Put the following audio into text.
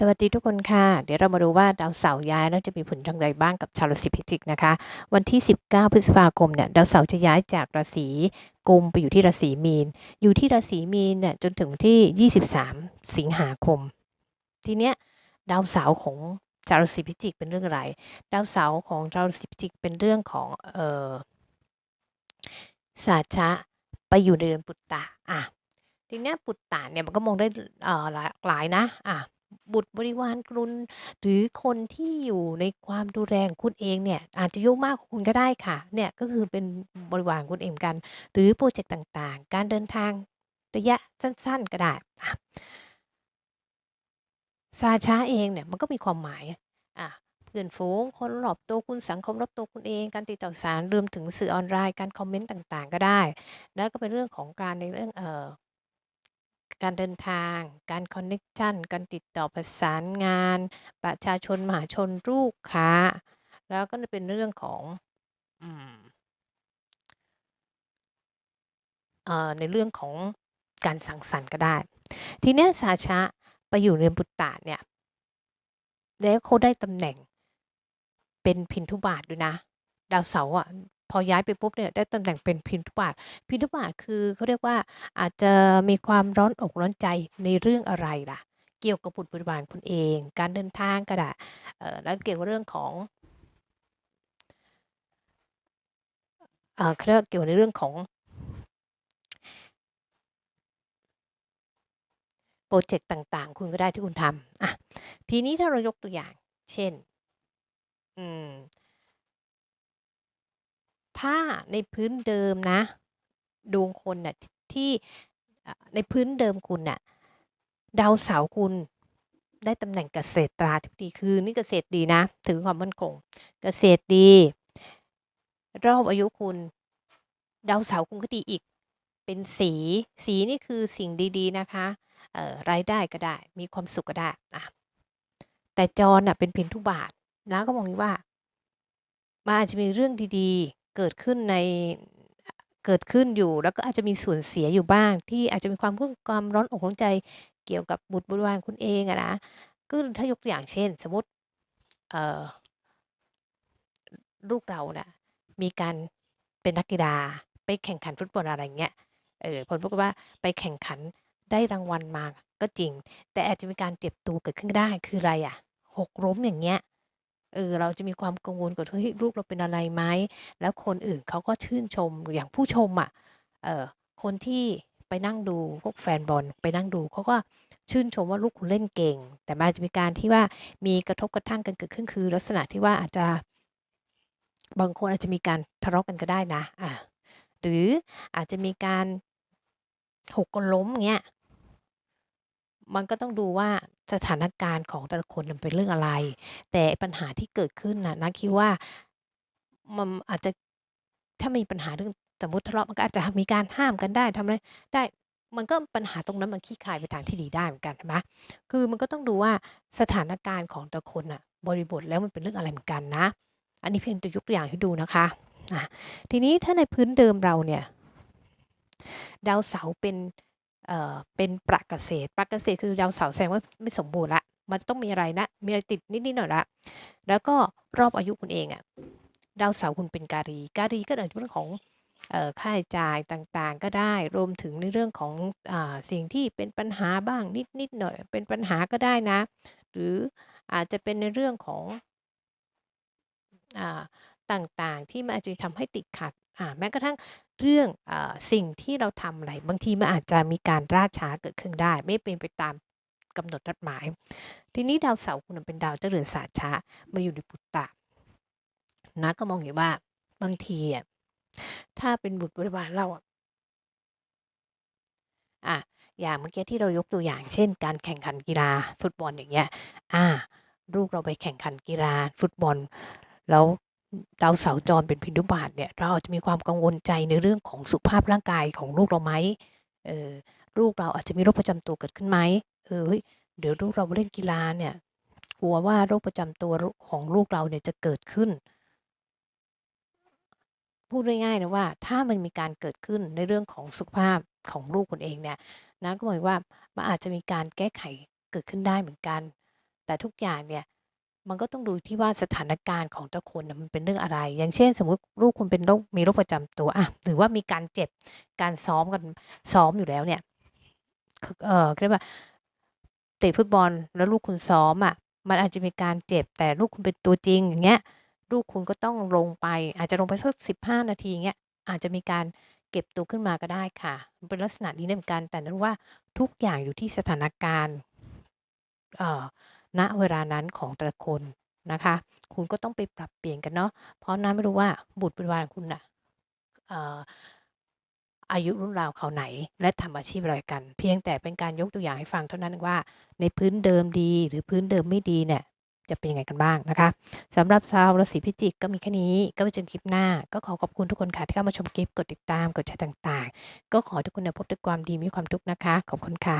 สวัสดีทุกคนค่ะ เดี๋ยวเรามาดูว่าดาวเสาร์ย้ายแล้วจะมีผลอย่างไรบ้างกับชาวราศีพิจิกนะคะ วันที่ 19 พฤษภาคมเนี่ยดาวเสาร์จะย้ายจากราศีกุมไปอยู่ที่ราศีมีน อยู่ที่ราศีมีนเนี่ยจนถึงที่ 23 สิงหาคม ทีเนี้ยดาวเสาร์ของชาวราศีพิจิกเป็นเรื่องอะไร ดาวเสาร์ของชาวราศีพิจิกเป็นเรื่องของเออสาชะไปอยู่ในเดือนปุตตะอะทีเนี้ยปุตตะเนี่ยมันก็มองได้เอ่อหลาหลายนะอะ บุตรบริวารคุณ หรือคนที่อยู่ในความดูแลของคุณเองเนี่ย อาจจะอายุมากกว่าคุณก็ได้ค่ะ เนี่ยก็คือเป็นบริวารของคุณเองเหมือนกัน หรือพรอเจกต์ต่าง ๆ การเดินทางระยะสั้น ๆ ก็ได้อะ ซาช้าเองเนี่ยมันก็มีความหมาย อะเพื่อนฝูง คนรอบตัวคุณสังคมรอบตัวคุณเอง การติดต่อสารรวมถึงสื่อออนไลน์ การคอมเมนต์ต่างๆ ก็ได้ แล้วก็เป็นเรื่องของการในเรื่องเอ่อ การเดินทาง การคอนเน็กชันการติดต่อประสานงาน ประชาชนมหาชน ลูกค้า แล้วก็จะเป็นเรื่องของ อืม เอ่อ ในเรื่องของการสังสรรค์ก็ได้ ทีเนี้ยสาชะไปอยู่เรือนปุตตะเนี่ย แล้วเขาได้ตำแหน่ง เป็นพินทุบาทด้วยนะ ดาวเสาร์อะ พอย้ายไปปุ๊บเนี่ยได้ตำแหน่งเป็นพินทุบาท พินทุบาทคือเขาเรียกว่าอาจจะมีความร้อนอกร้อนใจในเรื่องอะไรล่ะ เกี่ยวกับบุตรบริวารคุณเอง การเดินทางก็ได้แล้วเกี่ยวกับเรื่องของเอ่อเขาเรียกเกี่ยวในเรื่องของโปรเจกต์ต่างๆ คุณก็ได้ที่คุณทำอะทีนี้ถ้าเรายกตัวอย่าง เช่น อืม ถ้าในพื้นเดิมนะดวงคนน่ะที่ในพื้นเดิมคุณน่ะดาวเสาร์คุณได้ตำแหน่งเกษตรราธิบดีคือนี่เกษตรดีนะ ถือความมั่นคง เกษตรดี รอบอายุคุณดาวเสาร์คุณก็ดีอีก เป็นสี สีนี่คือสิ่งดีๆนะคะรายได้ก็ได้ มีความสุขก็ได้อะแต่จรน่ะเป็นเพียงทุบาทนะก็มองว่ามันอาจจะมีเรื่องดีๆ เกิดขึ้นในเกิดขึ้นอยู่ แล้วก็อาจจะมีส่วนเสียอยู่บ้าง ที่อาจจะมีความรุ่มความร้อนอกร้อนใจเกี่ยวกับบุตรบริวารคุณเองอะนะก็ถ้ายกตัวอย่างเช่น สมมติเออลูกเราน่ะมีการเป็นนักกีฬาไปแข่งขันฟุตบอลอะไรเงี้ยเออผลปรากฏว่าไปแข่งขันได้รางวัลมาก็จริง แต่อาจจะมีการเจ็บตัวเกิดขึ้นได้คืออะไรอะหกล้มอย่างเงี้ย เออเราจะมีความกังวลกับเฮ้ยลูกเราเป็นอะไรไหมแล้วคนอื่นเขาก็ชื่นชมอย่างผู้ชมอะเออคนที่ไปนั่งดูพวกแฟนบอลไปนั่งดูเขาก็ชื่นชมว่าลูกคุณเล่นเก่ง แต่มันอาจจะมีการที่ว่ามีกระทบกระทั่งกันเกิดขึ้นคือ ลักษณะที่ว่าอาจจะ บางคนอาจจะมีการทะเลาะกันก็ได้นะอ่าหรืออาจจะมีการหกล้มเงี้ย มันก็ต้องดูว่าสถานการณ์ของแต่ละคนมันเป็นเรื่องอะไร แต่ปัญหาที่เกิดขึ้นน่ะ นะ คิดว่า มันอาจจะ ถ้ามีปัญหาเรื่อง สมมุติทะเลาะ มันก็อาจจะมีการห้ามกันได้ ทำอะไรได้ มันก็ ปัญหาตรงนั้นมันคลี่คลายไปทางที่ดีได้เหมือนกันใช่ไหม คือมันก็ต้องดูว่าสถานการณ์ของแต่ละคนน่ะ บริบทแล้วมันเป็นเรื่องอะไรเหมือนกันนะ อันนี้เพียงแต่ยกตัวอย่างให้ดูนะคะอะทีนี้ถ้าในพื้นเดิมเราเนี่ย ดาวเสาร์เป็น เเป็นประเกษตรประเกษตรคือดาวเสาร์แสดงว่าไม่สมบูรณ์ละ มันจะต้องมีอะไรนะ มีอะไรติดนิดๆหน่อยละ แล้วก็รอบอายุคุณเองอะดาวเสาร์คุณเป็นการี การีก็อาจจะเป็นเรื่องของค่าใช้จ่ายต่างๆ ก็ได้ รวมถึงในเรื่องของอสิ่งที่เป็นปัญหาบ้างนิดๆหน่อย เป็นปัญหาก็ได้นะ หรืออาจจะเป็นในเรื่องของอต่างๆ ที่มันอาจจะทำให้ติดขัดแม้กระทั่ง เรื่องอสิ่งที่เราทำอะไร บางทีมันอาจจะมีการล่าช้าเกิดขึ้นได้ ไม่เป็นไปตามกำหนดนัดหมาย ทีนี้ดาวเสาร์คุณเป็นดาวเจ้าเรือนสาชะมาอยู่ในปุตตะนะก็มองเห็นว่าบางทีอะถ้าเป็นบุตรบริวารเราอะอ่าอย่างเมื่อกี้ที่เรายกตัวอย่างเช่น การแข่งขันกีฬาฟุตบอลอย่างเงี้ย อ่า ลูกเราไปแข่งขันกีฬาฟุตบอล แล้ว ดาวเสาร์จรเป็นพินทุบาทเนี่ยเราอาจจะมีความกังวลใจในเรื่องของสุขภาพร่างกายของลูกเราไหมเออลูกเราอาจจะมีโรคประจำตัวเกิดขึ้นไหมเออเฮ้ยเดี๋ยวลูกเราเล่นกีฬาเนี่ยกลัวว่าโรคประจำตัวของลูกเราเนี่ยจะเกิดขึ้น พูดง่ายๆนะว่า ถ้ามันมีการเกิดขึ้นในเรื่องของสุขภาพของลูกคุณเองเนี่ยนะก็หมองว่ามันอาจจะมีการแก้ไขเกิดขึ้นได้เหมือนกัน แต่ทุกอย่างเนี่ย มันก็ต้องดูที่ว่าสถานการณ์ของแต่ละคนน่ะมันเป็นเรื่องอะไร อย่างเช่น สมมุติลูกคุณเป็นโรค มีโรคประจำตัว อะ หรือว่ามีการเจ็บ การซ้อมกัน ซ้อมอยู่แล้วเนี่ย คือ เอ่อ เขาเรียกว่า เตะฟุตบอลแล้วลูกคุณซ้อมอะ มันอาจจะมีการเจ็บ แต่ลูกคุณเป็นตัวจริง อย่างเงี้ย ลูกคุณก็ต้องลงไป อาจจะลงไปสัก 15 นาที อย่างเงี้ย อาจจะมีการเก็บตัวขึ้นมาก็ได้ค่ะ มันเป็นลักษณะนี้ได้เหมือนกัน แต่นั้นว่าทุกอย่างอยู่ที่สถานการณ์ เอ่อ ณเวลานั้นของแต่ละคนนะคะ คุณก็ต้องไปปรับเปลี่ยนกันเนาะเพราะน้าไม่รู้ว่าบุตรบริวารคุณน่ะเอ่ออายุรุ่นราวคราไหน และทำอาชีพอะไรกัน เพียงแต่เป็นการยกตัวอย่างให้ฟังเท่านั้นว่า ในพื้นเดิมดีหรือพื้นเดิมไม่ดีเนี่ยจะเป็นยังไงกันบ้างนะคะสำหรับชาวราศีพิจิกก็มีแค่นี้ ก็ไว้เจอคลิปหน้า ก็ขอขอบคุณทุกคนค่ะที่เข้ามาชมคลิปกดติดตามกดแชร์ต่างๆ ก็ขอทุกคนพบแต่ความดีมีความทุกข์นะคะ ขอบคุณค่ะ